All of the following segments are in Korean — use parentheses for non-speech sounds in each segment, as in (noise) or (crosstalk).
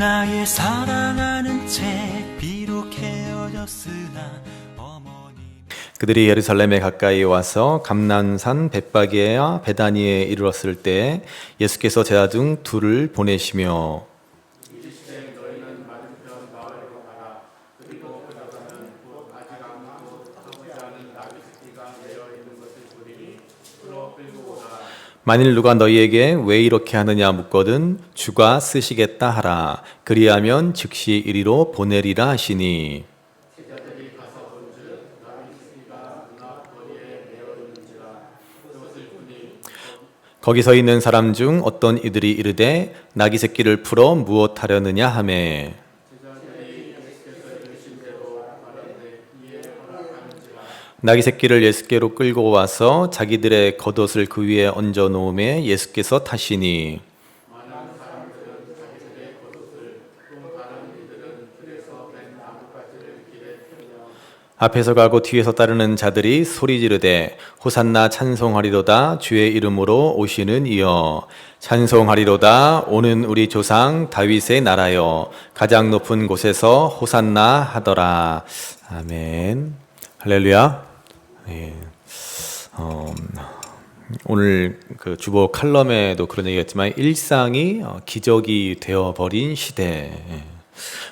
나의 사랑하는 채 비록 헤어졌으나 그들이 예루살렘에 가까이 와서 감난산 bet박이와 베다니에 이르렀을 때 예수께서 제자 중 둘을 보내시며 만일 누가 너희에게 왜 이렇게 하느냐 묻거든 주가 쓰시겠다 하라. 그리하면 즉시 이리로 보내리라 하시니. 거기 서 있는 사람 중 어떤 이들이 이르되 나귀 새끼를 풀어 무엇하려느냐 하매 나귀 새끼를 예수께로 끌고 와서 자기들의 겉옷을 그 위에 얹어 놓음에 예수께서 타시니. 앞에서 가고 뒤에서 따르는 자들이 소리 지르되 호산나 찬송하리로다. 주의 이름으로 오시는 이여. 찬송하리로다. 오는 우리 조상 다윗의 나라여. 가장 높은 곳에서 호산나 하더라. 아멘. 할렐루야 예. 어, 오늘 그 주보 칼럼에도 그런 얘기했지만 일상이 어, 기적이 되어 버린 시대. 예.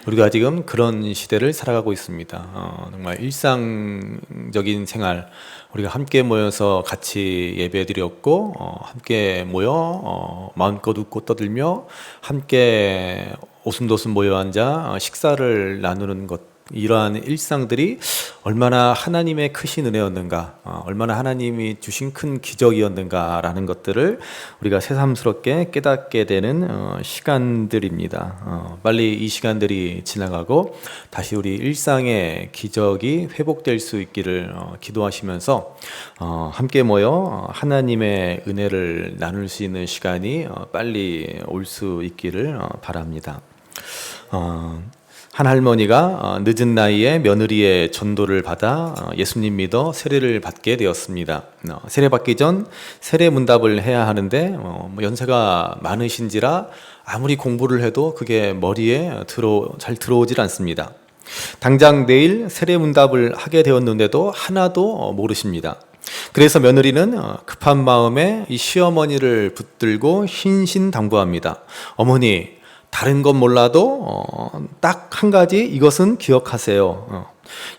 우리가 지금 그런 시대를 살아가고 있습니다. 어, 정말 일상적인 생활, 우리가 함께 모여서 같이 예배드렸고, 어, 함께 모여 어, 마음껏 웃고 떠들며 함께 오순도순 모여 앉아 어, 식사를 나누는 것. 이러한 일상들이 얼마나 하나님의 크신 은혜였는가, 어, 얼마나 하나님이 주신 큰 기적이었는가라는 것들을 우리가 새삼스럽게 깨닫게 되는 어, 시간들입니다. 어, 빨리 이 시간들이 지나가고 다시 우리 일상의 기적이 회복될 수 있기를 어, 기도하시면서 어, 함께 모여 어, 하나님의 은혜를 나눌 수 있는 시간이 어, 빨리 올 수 있기를 어, 바랍니다. 어, 한 할머니가 어, 늦은 나이에 며느리의 전도를 받아 어, 예수님 믿어 세례를 받게 되었습니다. 어, 세례 받기 전 세례 문답을 해야 하는데 어, 뭐 연세가 많으신지라 아무리 공부를 해도 그게 머리에 들어 잘 들어오질 않습니다. 당장 내일 세례 문답을 하게 되었는데도 하나도 어, 모르십니다. 그래서 며느리는 어, 급한 마음에 이 시어머니를 붙들고 신신당부합니다. 어머니, 다른 건 몰라도 어, 딱 한 가지 이것은 기억하세요. 어,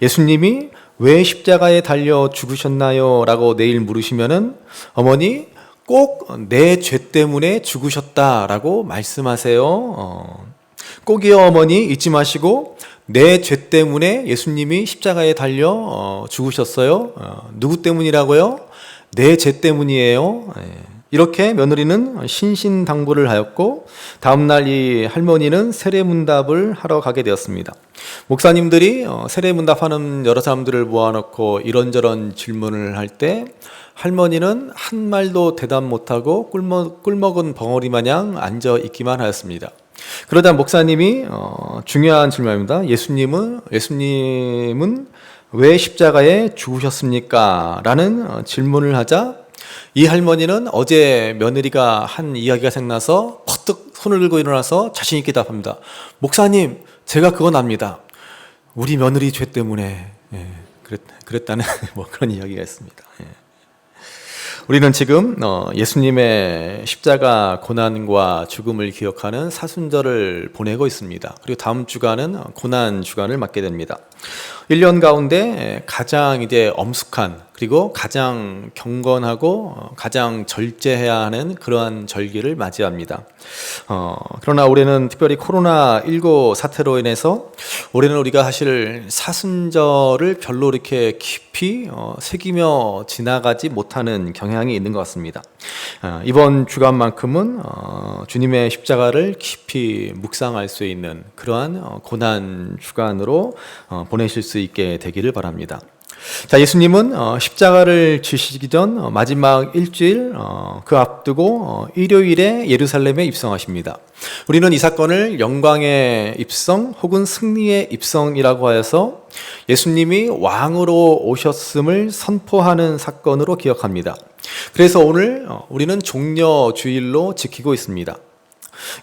예수님이 왜 십자가에 달려 죽으셨나요? 라고 내일 물으시면은 어머니 꼭 내 죄 때문에 죽으셨다라고 말씀하세요. 어, 꼭이요 어머니 잊지 마시고 내 죄 때문에 예수님이 십자가에 달려 어, 죽으셨어요. 어, 누구 때문이라고요? 내 죄 때문이에요. 예. 이렇게 며느리는 신신당부를 하였고 다음날 이 할머니는 세례문답을 하러 가게 되었습니다. 목사님들이 어, 세례문답하는 여러 사람들을 모아놓고 이런저런 질문을 할 때 할머니는 한 말도 대답 못하고 꿀먹, 꿀먹은 벙어리 마냥 앉아 있기만 하였습니다. 그러다 목사님이 어, 중요한 질문입니다. 예수님은 예수님은 왜 십자가에 죽으셨습니까? 라는 어, 질문을 하자 이 할머니는 어제 며느리가 한 이야기가 생나서 퍼뜩 손을 들고 일어나서 자신 있게 답합니다. 목사님, 제가 그건 압니다. 우리 며느리 죄 때문에 예, 그랬, 그랬다는 (laughs) 뭐 그런 이야기가 있습니다. 예. 우리는 지금 어, 예수님의 십자가 고난과 죽음을 기억하는 사순절을 보내고 있습니다. 그리고 다음 주간은 고난 주간을 맞게 됩니다. 1년 가운데 가장 이제 엄숙한 그리고 가장 경건하고 어, 가장 절제해야 하는 그러한 절기를 맞이합니다. 어, 그러나 올해는 특별히 코로나19 사태로 인해서 올해는 우리가 사실 사순절을 별로 이렇게 깊이 어, 새기며 지나가지 못하는 경향이 있는 것 같습니다. 어, 이번 주간만큼은 어, 주님의 십자가를 깊이 묵상할 수 있는 그러한 어, 고난 주간으로 어, 보내실 수 있게 되기를 바랍니다. 자, 예수님은 어, 십자가를 지시기 전 어, 마지막 일주일 어, 그 앞두고 어, 일요일에 예루살렘에 입성하십니다. 우리는 이 사건을 영광의 입성 혹은 승리의 입성이라고 하여서 예수님이 왕으로 오셨음을 선포하는 사건으로 기억합니다. 그래서 오늘 어, 우리는 종려 주일로 지키고 있습니다.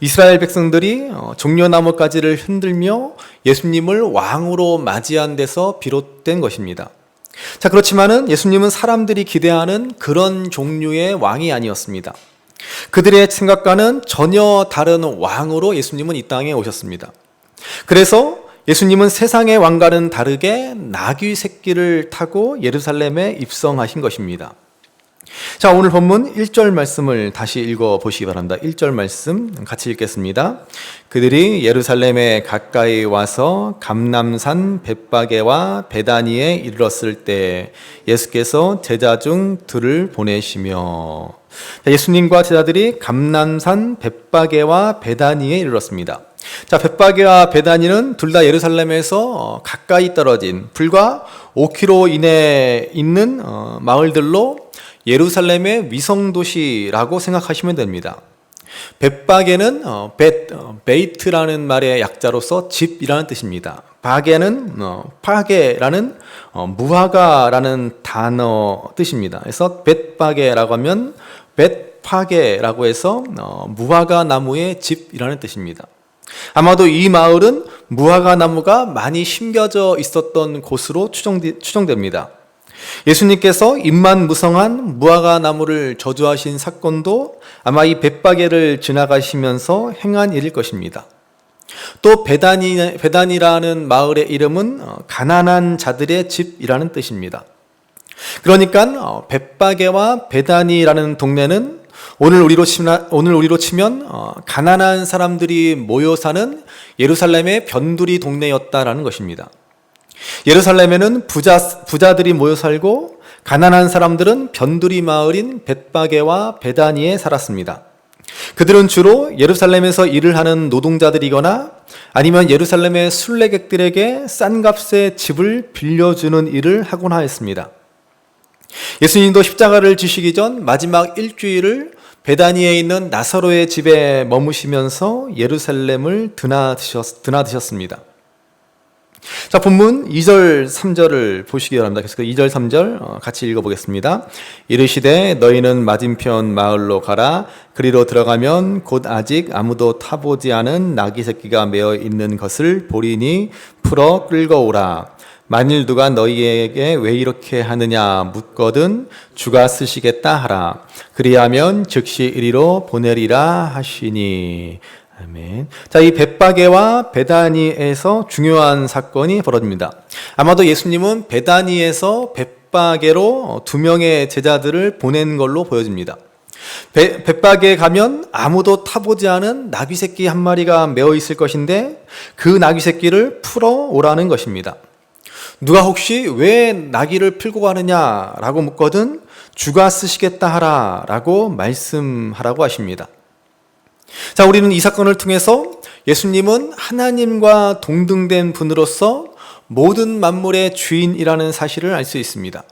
이스라엘 백성들이 어, 종려나무 가지를 흔들며 예수님을 왕으로 맞이한 데서 비롯된 것입니다. 자, 그렇지만은 예수님은 사람들이 기대하는 그런 종류의 왕이 아니었습니다. 그들의 생각과는 전혀 다른 왕으로 예수님은 이 땅에 오셨습니다. 그래서 예수님은 세상의 왕과는 다르게 나귀 새끼를 타고 예루살렘에 입성하신 것입니다. 자, 오늘 본문 1절 말씀을 다시 읽어 보시기 바랍니다. 1절 말씀 같이 읽겠습니다. 그들이 예루살렘에 가까이 와서 감남산 벳바게와 베다니에 이르렀을 때 예수께서 제자 중 둘을 보내시며 자, 예수님과 제자들이 감남산 벳바게와 베다니에 이르렀습니다. 자, 벳바게와 베다니는 둘 다 예루살렘에서 어, 가까이 떨어진 불과 5km 이내에 있는 어, 마을들로 예루살렘의 위성 도시라고 생각하시면 됩니다. 벳바게는 어, 벳, 어, 베이트라는 말의 약자로서 집이라는 뜻입니다. 바게는 어, 파게라는 어, 무화과라는 단어 뜻입니다. 그래서 벳바게라고 하면 벳파게라고 해서 어, 무화과 나무의 집이라는 뜻입니다. 아마도 이 마을은 무화과 나무가 많이 심겨져 있었던 곳으로 추정되, 추정됩니다. 예수님께서 입만 무성한 무화과 나무를 저주하신 사건도 아마 이 벳바게를 지나가시면서 행한 일일 것입니다. 또 베다니, 베다니라는 마을의 이름은 어, 가난한 자들의 집이라는 뜻입니다. 그러니까 어, 벳바게와 베다니라는 동네는 오늘 우리로 치면, 오늘 우리로 치면 어, 가난한 사람들이 모여 사는 예루살렘의 변두리 동네였다라는 것입니다. 예루살렘에는 부자, 부자들이 모여 살고 가난한 사람들은 변두리 마을인 벳바게와 베다니에 살았습니다. 그들은 주로 예루살렘에서 일을 하는 노동자들이거나 아니면 예루살렘의 순례객들에게 싼 값에 집을 빌려주는 일을 하곤 하였습니다. 예수님도 십자가를 지시기 전 마지막 일주일을 베다니에 있는 나사로의 집에 머무시면서 예루살렘을 드나드셨, 드나드셨습니다. 자, 본문 2절, 3절을 보시기 바랍니다. 그래서 그 2절, 3절 어, 같이 읽어보겠습니다. 이르시되 너희는 맞은편 마을로 가라. 그리로 들어가면 곧 아직 아무도 타보지 않은 나귀 새끼가 매어 있는 것을 보리니 풀어 끌고 오라. 만일 누가 너희에게 왜 이렇게 하느냐 묻거든 주가 쓰시겠다 하라. 그리하면 즉시 이리로 보내리라 하시니. 아멘. 자, 이 벳바게와 베다니에서 중요한 사건이 벌어집니다. 아마도 예수님은 베다니에서 벳바게로 두 명의 제자들을 보낸 걸로 보여집니다. 벳- 벳바게에 가면 아무도 타보지 않은 나귀 새끼 한 마리가 메어 있을 것인데 그 나귀 새끼를 풀어 오라는 것입니다. 누가 혹시 왜 나귀를 풀고 가느냐라고 묻거든 주가 쓰시겠다 하라라고 말씀하라고 하십니다. 자, 우리는 이 사건을 통해서 예수님은 하나님과 동등된 분으로서 모든 만물의 주인이라는 사실을 알 수 있습니다.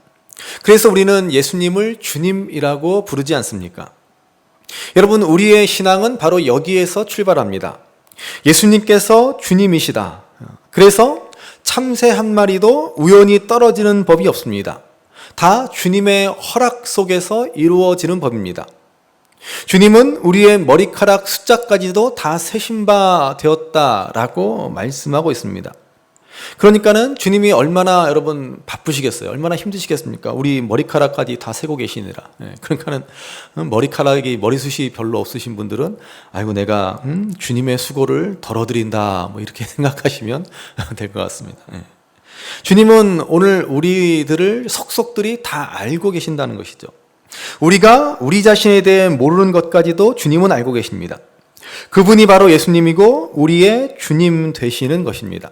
그래서 우리는 예수님을 주님이라고 부르지 않습니까? 여러분, 우리의 신앙은 바로 여기에서 출발합니다. 예수님께서 주님이시다. 그래서 참새 한 마리도 우연히 떨어지는 법이 없습니다. 다 주님의 허락 속에서 이루어지는 법입니다. 주님은 우리의 머리카락 숫자까지도 다 세신 바 되었다라고 말씀하고 있습니다. 그러니까는 주님이 얼마나 여러분 바쁘시겠어요? 얼마나 힘드시겠습니까? 우리 머리카락까지 다 세고 계시느라. 예, 그러니까는 머리카락이 머리숱이 별로 없으신 분들은 아이고 내가 음, 주님의 수고를 덜어드린다 뭐 이렇게 (laughs) 생각하시면 될 것 같습니다. 예. 주님은 오늘 우리들을 속속들이 다 알고 계신다는 것이죠. 우리가 우리 자신에 대해 모르는 것까지도 주님은 알고 계십니다. 그분이 바로 예수님이고 우리의 주님 되시는 것입니다.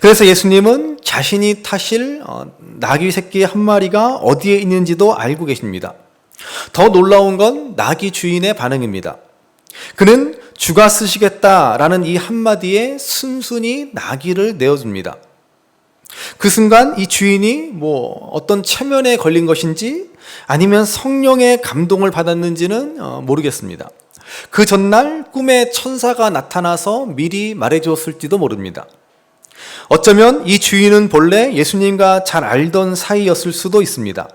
그래서 예수님은 자신이 타실 어, 나귀 새끼 한 마리가 어디에 있는지도 알고 계십니다. 더 놀라운 건 나귀 주인의 반응입니다. 그는 주가 쓰시겠다라는 이 한마디에 순순히 나귀를 내어줍니다. 그 순간 이 주인이 뭐 어떤 체면에 걸린 것인지 아니면 성령의 감동을 받았는지는 어, 모르겠습니다. 그 전날 꿈에 천사가 나타나서 미리 말해주었을지도 모릅니다. 어쩌면 이 주인은 본래 예수님과 잘 알던 사이였을 수도 있습니다.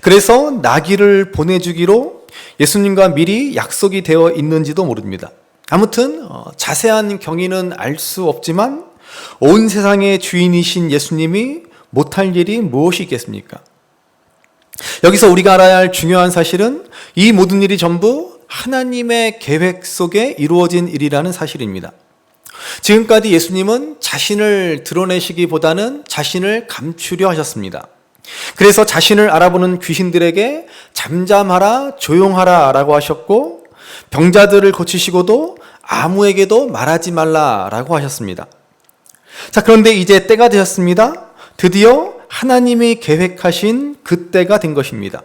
그래서 나귀를 보내주기로 예수님과 미리 약속이 되어 있는지도 모릅니다. 아무튼 어, 자세한 경위는 알 수 없지만 온 세상의 주인이신 예수님이 못할 일이 무엇이 있겠습니까? 여기서 우리가 알아야 할 중요한 사실은 이 모든 일이 전부 하나님의 계획 속에 이루어진 일이라는 사실입니다. 지금까지 예수님은 자신을 드러내시기보다는 자신을 감추려 하셨습니다. 그래서 자신을 알아보는 귀신들에게 잠잠하라, 조용하라 라고 하셨고, 병자들을 고치시고도 아무에게도 말하지 말라 라고 하셨습니다. 자, 그런데 이제 때가 되었습니다. 드디어 하나님이 계획하신 그 때가 된 것입니다.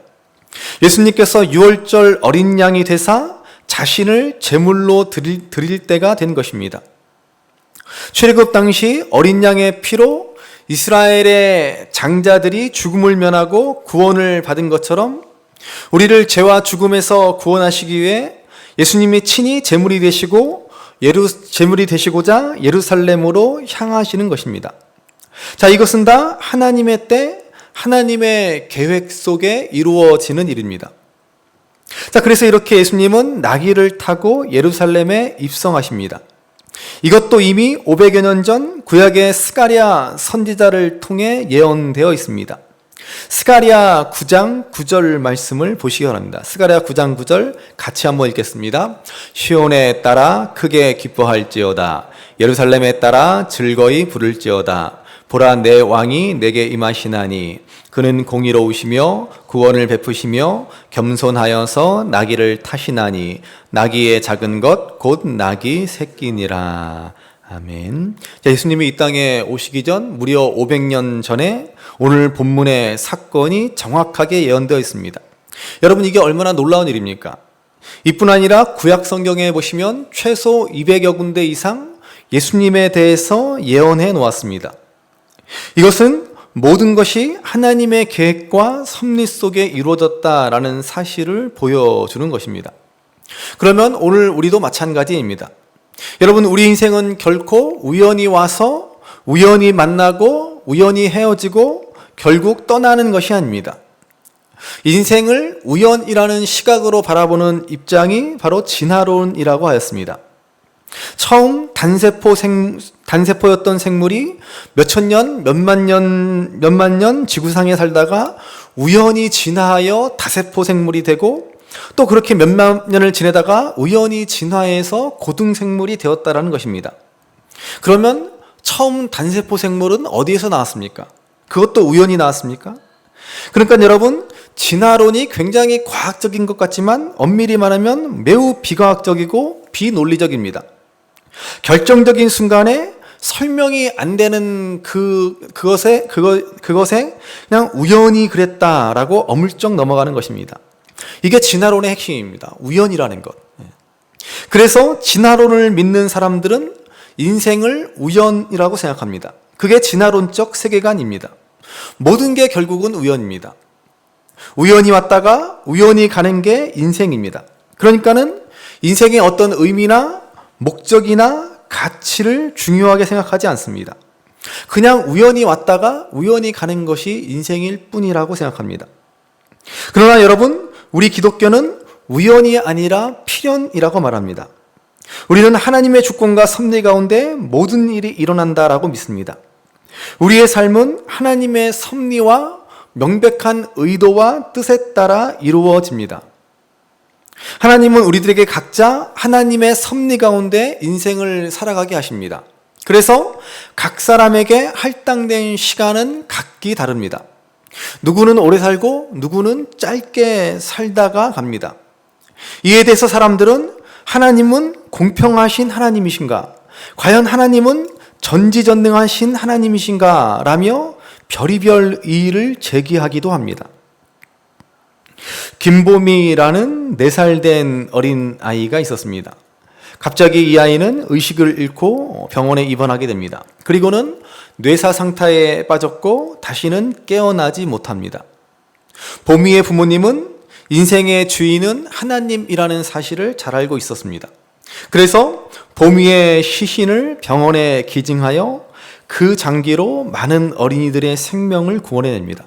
예수님께서 유월절 어린 양이 되사 자신을 제물로 드릴, 드릴 때가 된 것입니다. 출애굽 당시 어린 양의 피로 이스라엘의 장자들이 죽음을 면하고 구원을 받은 것처럼 우리를 죄와 죽음에서 구원하시기 위해 예수님이 친히 제물이 되시고 예루 제물이 되시고자 예루살렘으로 향하시는 것입니다. 자, 이것은 다 하나님의 때 하나님의 계획 속에 이루어지는 일입니다. 자, 그래서 이렇게 예수님은 나귀를 타고 예루살렘에 입성하십니다. 이것도 이미 500여 년 전 구약의 스가랴 선지자를 통해 예언되어 있습니다. 스가랴 9장 9절 말씀을 보시기 바랍니다. 스가랴 9장 9절 같이 한번 읽겠습니다. 시온에 따라 크게 기뻐할지어다. 예루살렘에 따라 즐거이 부를지어다. 보라 내 왕이 내게 임하시나니 그는 공의로우시며 구원을 베푸시며 겸손하여서 나귀를 타시나니 나귀의 작은 것 곧 나귀 새끼니라. 아멘. 자, 예수님이 이 땅에 오시기 전 무려 500년 전에 오늘 본문의 사건이 정확하게 예언되어 있습니다. 여러분 이게 얼마나 놀라운 일입니까? 이뿐 아니라 구약 성경에 보시면 최소 200여 군데 이상 예수님에 대해서 예언해 놓았습니다. 이것은 모든 것이 하나님의 계획과 섭리 속에 이루어졌다라는 사실을 보여주는 것입니다. 그러면 오늘 우리도 마찬가지입니다. 여러분, 우리 인생은 결코 우연히 와서 우연히 만나고 우연히 헤어지고 결국 떠나는 것이 아닙니다. 인생을 우연이라는 시각으로 바라보는 입장이 바로 진화론이라고 하였습니다. 처음 단세포 생, 단세포였던 생물이 몇천 년, 몇만 년, 몇만 년 지구상에 살다가 우연히 진화하여 다세포 생물이 되고 또 그렇게 몇만 년을 지내다가 우연히 진화해서 고등 생물이 되었다라는 것입니다. 그러면 처음 단세포 생물은 어디에서 나왔습니까? 그것도 우연히 나왔습니까? 그러니까 여러분, 진화론이 굉장히 과학적인 것 같지만 엄밀히 말하면 매우 비과학적이고 비논리적입니다. 결정적인 순간에 설명이 안 되는 그, 그것에, 그거, 그것에 그냥 우연히 그랬다라고 어물쩍 넘어가는 것입니다. 이게 진화론의 핵심입니다. 우연이라는 것. 예. 그래서 진화론을 믿는 사람들은 인생을 우연이라고 생각합니다. 그게 진화론적 세계관입니다. 모든 게 결국은 우연입니다. 우연히 왔다가 우연히 가는 게 인생입니다. 그러니까는 인생의 어떤 의미나 목적이나 가치를 중요하게 생각하지 않습니다. 그냥 우연히 왔다가 우연히 가는 것이 인생일 뿐이라고 생각합니다. 그러나 여러분, 우리 기독교는 우연이 아니라 필연이라고 말합니다. 우리는 하나님의 주권과 섭리 가운데 모든 일이 일어난다라고 믿습니다. 우리의 삶은 하나님의 섭리와 명백한 의도와 뜻에 따라 이루어집니다. 하나님은 우리들에게 각자 하나님의 섭리 가운데 인생을 살아가게 하십니다. 그래서 각 사람에게 할당된 시간은 각기 다릅니다. 누구는 오래 살고 누구는 짧게 살다가 갑니다. 이에 대해서 사람들은 하나님은 공평하신 하나님이신가? 과연 하나님은 전지전능하신 하나님이신가? 라며 별의별 의의를 제기하기도 합니다. 김보미라는 4살 된 어린 아이가 있었습니다. 갑자기 이 아이는 의식을 잃고 병원에 입원하게 됩니다. 그리고는 뇌사 상태에 빠졌고 다시는 깨어나지 못합니다. 보미의 부모님은 인생의 주인은 하나님이라는 사실을 잘 알고 있었습니다. 그래서 보미의 시신을 병원에 기증하여 그 장기로 많은 어린이들의 생명을 구원해냅니다.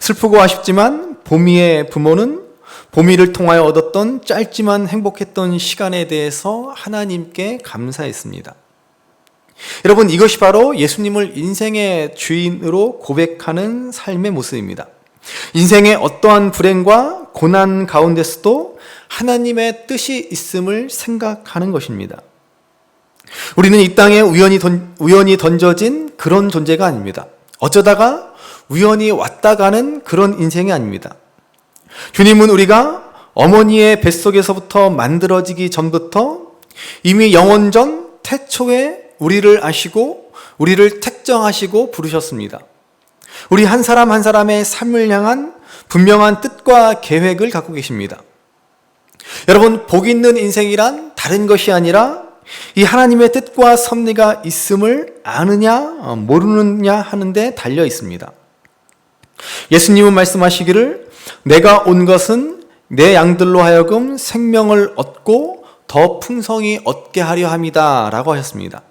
슬프고 아쉽지만 보미의 부모는 보미를 통하여 얻었던 짧지만 행복했던 시간에 대해서 하나님께 감사했습니다. 여러분, 이것이 바로 예수님을 인생의 주인으로 고백하는 삶의 모습입니다. 인생의 어떠한 불행과 고난 가운데서도 하나님의 뜻이 있음을 생각하는 것입니다. 우리는 이 땅에 우연히, 던, 우연히 던져진 그런 존재가 아닙니다. 어쩌다가 우연히 왔다 가는 그런 인생이 아닙니다. 주님은 우리가 어머니의 뱃속에서부터 만들어지기 전부터 이미 영원전 태초에 우리를 아시고 우리를 택정하시고 부르셨습니다. 우리 한 사람 한 사람의 삶을 향한 분명한 뜻과 계획을 갖고 계십니다. 여러분, 복 있는 인생이란 다른 것이 아니라 이 하나님의 뜻과 섭리가 있음을 아느냐, 모르느냐 하는데 달려 있습니다. 예수님은 말씀하시기를 내가 온 것은 내 양들로 하여금 생명을 얻고 더 풍성히 얻게 하려 함이다 라고 하셨습니다.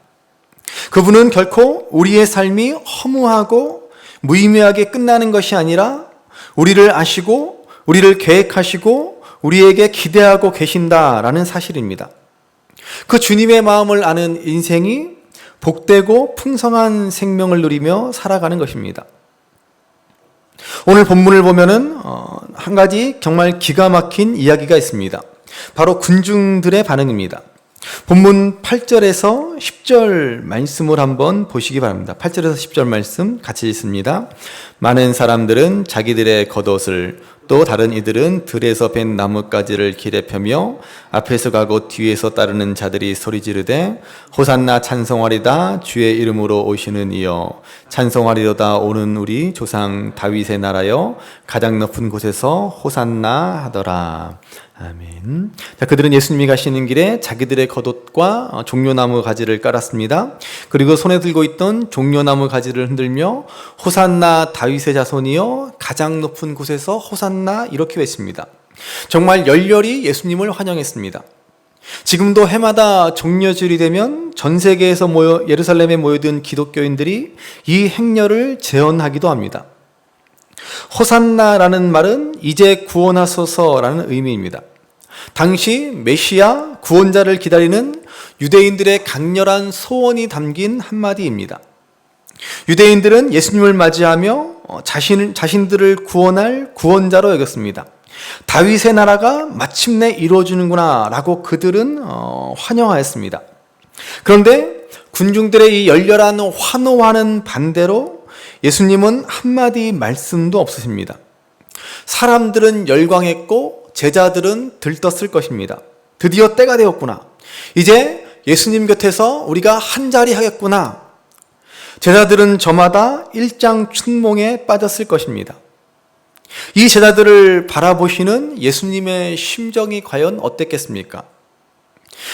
그분은 결코 우리의 삶이 허무하고 무의미하게 끝나는 것이 아니라 우리를 아시고 우리를 계획하시고 우리에게 기대하고 계신다라는 사실입니다. 그 주님의 마음을 아는 인생이 복되고 풍성한 생명을 누리며 살아가는 것입니다. 오늘 본문을 보면은 어, 한 가지 정말 기가 막힌 이야기가 있습니다. 바로 군중들의 반응입니다. 본문 8절에서 10절 말씀을 한번 보시기 바랍니다. 8절에서 10절 말씀 같이 읽습니다. 많은 사람들은 자기들의 겉옷을 또 다른 이들은 들에서 벤 나뭇가지를 길에 펴며 앞에서 가고 뒤에서 따르는 자들이 소리 지르되 호산나 찬송하리다 주의 이름으로 오시는 이여 찬송하리로다 오는 우리 조상 다윗의 나라여 가장 높은 곳에서 호산나 하더라. 아멘. 자, 그들은 예수님이 가시는 길에 자기들의 겉옷과 어, 종려나무 가지를 깔았습니다. 그리고 손에 들고 있던 종려나무 가지를 흔들며 호산나 다윗의 자손이여 가장 높은 곳에서 호산나 이렇게 외칩니다. 정말 열렬히 예수님을 환영했습니다. 지금도 해마다 종려절이 되면 전 세계에서 모여 예루살렘에 모여든 기독교인들이 이 행렬을 재현하기도 합니다. 호산나라는 말은 이제 구원하소서라는 의미입니다. 당시 메시아 구원자를 기다리는 유대인들의 강렬한 소원이 담긴 한마디입니다. 유대인들은 예수님을 맞이하며 어, 자신, 자신들을 구원할 구원자로 여겼습니다. 다윗의 나라가 마침내 이루어지는구나 라고 그들은 어, 환영하였습니다. 그런데 군중들의 이 열렬한 환호와는 반대로 예수님은 한마디 말씀도 없으십니다. 사람들은 열광했고 제자들은 들떴을 것입니다. 드디어 때가 되었구나. 이제 예수님 곁에서 우리가 한 자리 하겠구나. 제자들은 저마다 일장 춘몽에 빠졌을 것입니다. 이 제자들을 바라보시는 예수님의 심정이 과연 어땠겠습니까?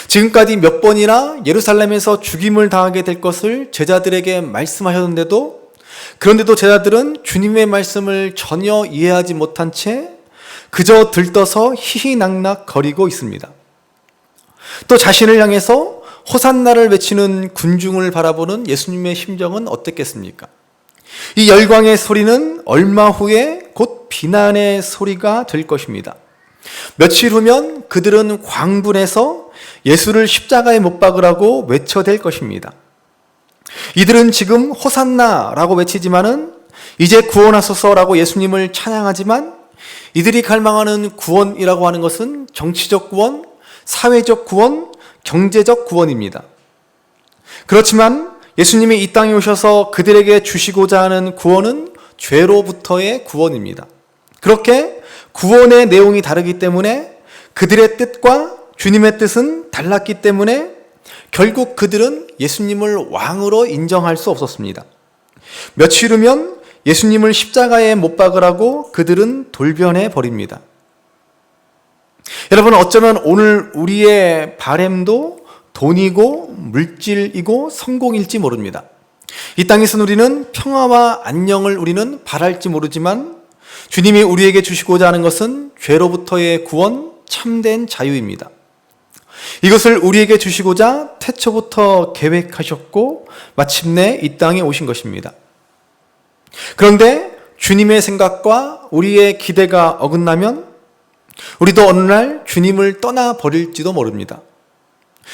지금까지 몇 번이나 예루살렘에서 죽임을 당하게 될 것을 제자들에게 말씀하셨는데도 그런데도 제자들은 주님의 말씀을 전혀 이해하지 못한 채 그저 들떠서 희희낙낙 거리고 있습니다. 또 자신을 향해서 호산나를 외치는 군중을 바라보는 예수님의 심정은 어땠겠습니까? 이 열광의 소리는 얼마 후에 곧 비난의 소리가 될 것입니다. 며칠 후면 그들은 광분해서 예수를 십자가에 못 박으라고 외쳐댈 것입니다. 이들은 지금 호산나라고 외치지만은 이제 구원하소서라고 예수님을 찬양하지만 이들이 갈망하는 구원이라고 하는 것은 정치적 구원, 사회적 구원, 경제적 구원입니다. 그렇지만 예수님이 이 땅에 오셔서 그들에게 주시고자 하는 구원은 죄로부터의 구원입니다. 그렇게 구원의 내용이 다르기 때문에 그들의 뜻과 주님의 뜻은 달랐기 때문에 결국 그들은 예수님을 왕으로 인정할 수 없었습니다. 며칠 후면 예수님을 십자가에 못 박으라고 그들은 돌변해 버립니다. 여러분 어쩌면 오늘 우리의 바램도 돈이고 물질이고 성공일지 모릅니다. 이 땅에서 우리는 평화와 안녕을 우리는 바랄지 모르지만 주님이 우리에게 주시고자 하는 것은 죄로부터의 구원, 참된 자유입니다. 이것을 우리에게 주시고자 태초부터 계획하셨고 마침내 이 땅에 오신 것입니다. 그런데 주님의 생각과 우리의 기대가 어긋나면 우리도 어느 날 주님을 떠나 버릴지도 모릅니다.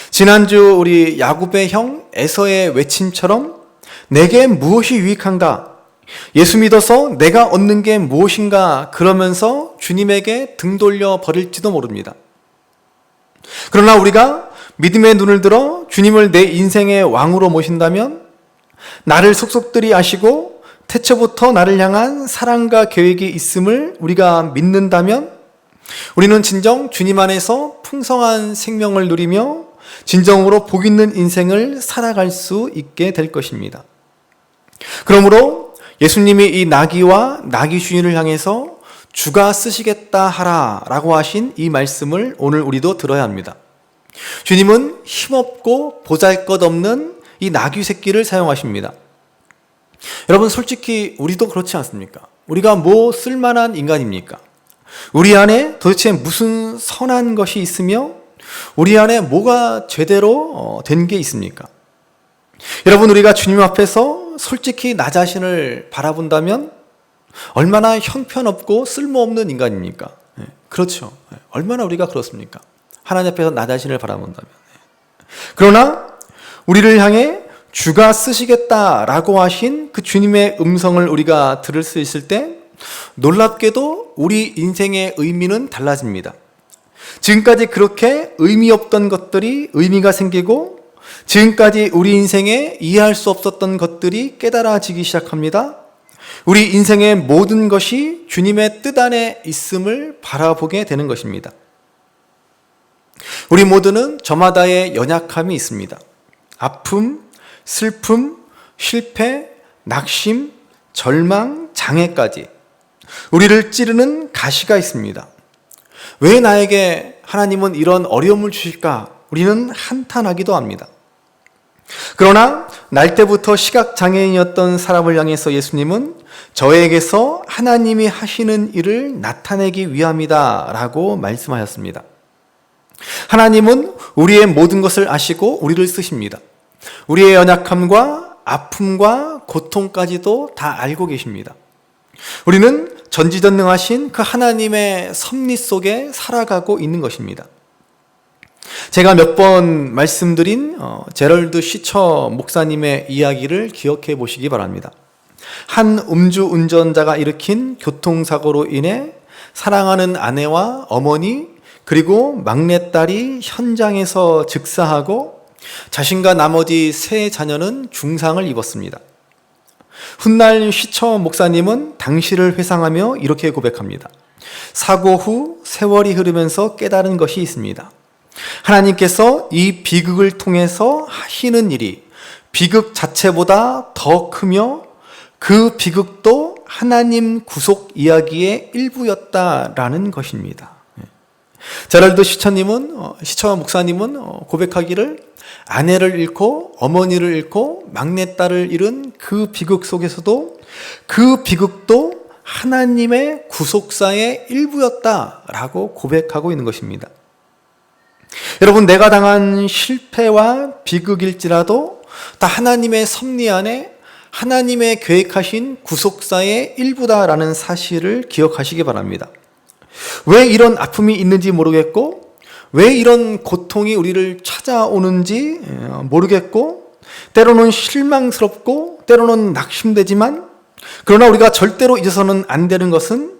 지난주 우리 야곱의 형 에서의 외침처럼 내게 무엇이 유익한가? 예수 믿어서 내가 얻는 게 무엇인가? 그러면서 주님에게 등 돌려 버릴지도 모릅니다. 그러나 우리가 믿음의 눈을 들어 주님을 내 인생의 왕으로 모신다면 나를 속속들이 아시고 태초부터 나를 향한 사랑과 계획이 있음을 우리가 믿는다면 우리는 진정 주님 안에서 풍성한 생명을 누리며 진정으로 복 있는 인생을 살아갈 수 있게 될 것입니다. 그러므로 예수님이 이 나귀와 나귀 주인을 향해서 주가 쓰시겠다 하라 라고 하신 이 말씀을 오늘 우리도 들어야 합니다. 주님은 힘없고 보잘 것 없는 이 나귀 새끼를 사용하십니다. 여러분, 솔직히 우리도 그렇지 않습니까? 우리가 뭐 쓸만한 인간입니까? 우리 안에 도대체 무슨 선한 것이 있으며 우리 안에 뭐가 제대로 된 게 있습니까? 여러분, 우리가 주님 앞에서 솔직히 나 자신을 바라본다면 얼마나 형편없고 쓸모없는 인간입니까? 예, 그렇죠. 예, 얼마나 우리가 그렇습니까? 하나님 앞에서 나 자신을 바라본다면. 예. 그러나 우리를 향해 주가 쓰시겠다라고 하신 그 주님의 음성을 우리가 들을 수 있을 때 놀랍게도 우리 인생의 의미는 달라집니다. 지금까지 그렇게 의미 없던 것들이 의미가 생기고 지금까지 우리 인생에 이해할 수 없었던 것들이 깨달아지기 시작합니다. 우리 인생의 모든 것이 주님의 뜻 안에 있음을 바라보게 되는 것입니다. 우리 모두는 저마다의 연약함이 있습니다. 아픔, 슬픔, 실패, 낙심, 절망, 장애까지 우리를 찌르는 가시가 있습니다. 왜 나에게 하나님은 이런 어려움을 주실까? 우리는 한탄하기도 합니다. 그러나 날 때부터 시각 장애인이었던 사람을 향해서 예수님은 저에게서 하나님이 하시는 일을 나타내기 위함이다 라고 말씀하셨습니다. 하나님은 우리의 모든 것을 아시고 우리를 쓰십니다. 우리의 연약함과 아픔과 고통까지도 다 알고 계십니다. 우리는 전지전능하신 그 하나님의 섭리 속에 살아가고 있는 것입니다. 제가 몇 번 말씀드린 어, 제럴드 시처 목사님의 이야기를 기억해 보시기 바랍니다. 한 음주 운전자가 일으킨 교통사고로 인해 사랑하는 아내와 어머니 그리고 막내딸이 현장에서 즉사하고 자신과 나머지 세 자녀는 중상을 입었습니다. 훗날 시처 목사님은 당시를 회상하며 이렇게 고백합니다. 사고 후 세월이 흐르면서 깨달은 것이 있습니다. 하나님께서 이 비극을 통해서 하시는 일이 비극 자체보다 더 크며 그 비극도 하나님 구속 이야기의 일부였다라는 것입니다. 제랄드 시처님은 어, 시처 목사님은 어, 고백하기를 아내를 잃고 어머니를 잃고 막내딸을 잃은 그 비극 속에서도 그 비극도 하나님의 구속사의 일부였다라고 고백하고 있는 것입니다. 여러분, 내가 당한 실패와 비극일지라도 다 하나님의 섭리 안에 하나님의 계획하신 구속사의 일부다라는 사실을 기억하시기 바랍니다. 왜 이런 아픔이 있는지 모르겠고, 왜 이런 고통이 우리를 찾아오는지 모르겠고, 때로는 실망스럽고, 때로는 낙심되지만, 그러나 우리가 절대로 잊어서는 안 되는 것은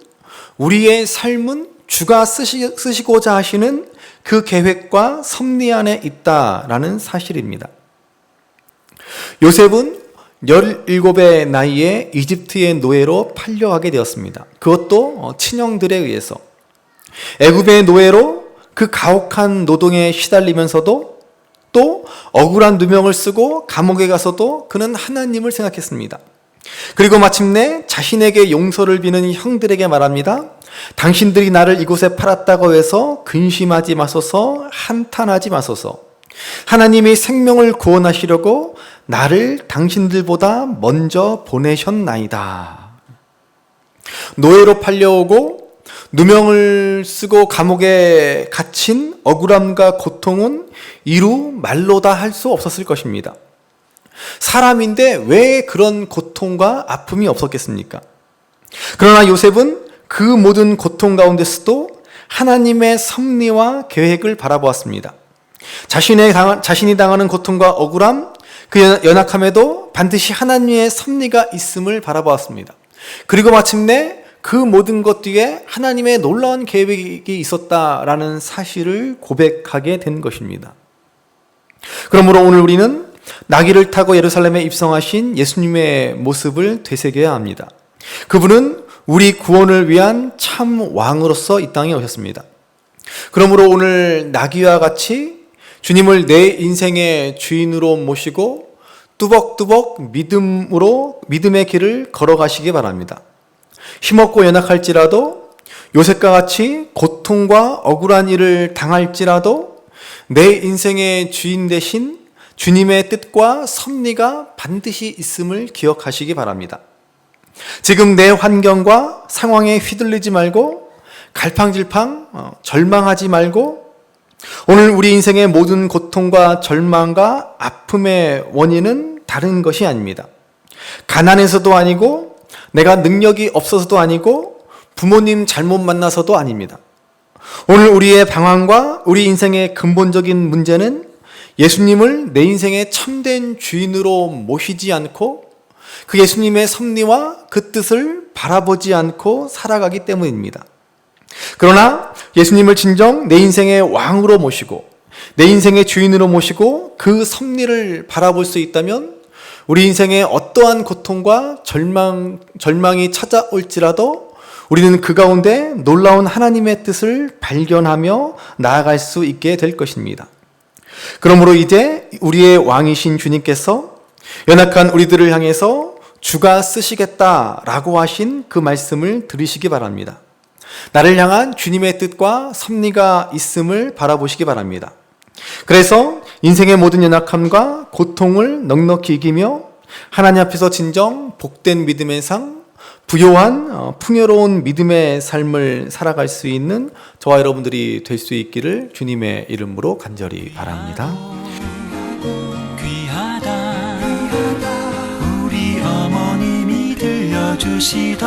우리의 삶은 주가 쓰시, 쓰시고자 하시는 그 계획과 섭리 안에 있다라는 사실입니다. 요셉은 17의 나이에 이집트의 노예로 팔려가게 되었습니다. 그것도 친형들에 의해서. 애굽의 노예로 그 가혹한 노동에 시달리면서도 또 억울한 누명을 쓰고 감옥에 가서도 그는 하나님을 생각했습니다. 그리고 마침내 자신에게 용서를 비는 형들에게 말합니다. 당신들이 나를 이곳에 팔았다고 해서 근심하지 마소서, 한탄하지 마소서. 하나님이 생명을 구원하시려고 나를 당신들보다 먼저 보내셨나이다. 노예로 팔려오고 누명을 쓰고 감옥에 갇힌 억울함과 고통은 이루 말로 다 할 수 없었을 것입니다. 사람인데 왜 그런 고통과 아픔이 없었겠습니까? 그러나 요셉은 그 모든 고통 가운데서도 하나님의 섭리와 계획을 바라보았습니다. 자신의 당한, 자신이 당하는 고통과 억울함, 그 연- 연약함에도 반드시 하나님의 섭리가 있음을 바라보았습니다. 그리고 마침내 그 모든 것 뒤에 하나님의 놀라운 계획이 있었다라는 사실을 고백하게 된 것입니다. 그러므로 오늘 우리는 나귀를 타고 예루살렘에 입성하신 예수님의 모습을 되새겨야 합니다. 그분은 우리 구원을 위한 참 왕으로서 이 땅에 오셨습니다. 그러므로 오늘 나귀와 같이 주님을 내 인생의 주인으로 모시고 뚜벅뚜벅 믿음으로 믿음의 길을 걸어가시기 바랍니다. 힘없고 연약할지라도 요셉과 같이 고통과 억울한 일을 당할지라도 내 인생의 주인 대신 주님의 뜻과 섭리가 반드시 있음을 기억하시기 바랍니다. 지금 내 환경과 상황에 휘둘리지 말고 갈팡질팡 어, 절망하지 말고 오늘 우리 인생의 모든 고통과 절망과 아픔의 원인은 다른 것이 아닙니다. 가난해서도 아니고 내가 능력이 없어서도 아니고 부모님 잘못 만나서도 아닙니다. 오늘 우리의 방황과 우리 인생의 근본적인 문제는 예수님을 내 인생의 참된 주인으로 모시지 않고 그 예수님의 섭리와 그 뜻을 바라보지 않고 살아가기 때문입니다. 그러나 예수님을 진정 내 인생의 왕으로 모시고 내 인생의 주인으로 모시고 그 섭리를 바라볼 수 있다면 우리 인생의 어떠한 고통과 절망, 절망이 찾아올지라도 우리는 그 가운데 놀라운 하나님의 뜻을 발견하며 나아갈 수 있게 될 것입니다. 그러므로 이제 우리의 왕이신 주님께서 연약한 우리들을 향해서 주가 쓰시겠다라고 하신 그 말씀을 들으시기 바랍니다. 나를 향한 주님의 뜻과 섭리가 있음을 바라보시기 바랍니다. 그래서 인생의 모든 연약함과 고통을 넉넉히 이기며 하나님 앞에서 진정 복된 믿음의 상, 부요한 어, 풍요로운 믿음의 삶을 살아갈 수 있는 저와 여러분들이 될 수 있기를 주님의 이름으로 간절히 바랍니다. 귀하다 우리 어머님이 들려주시던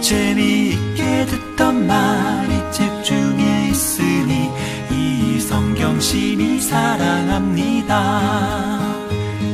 재미있게 듣던 말이 책 중에 있으니 이 성경심이 사랑합니다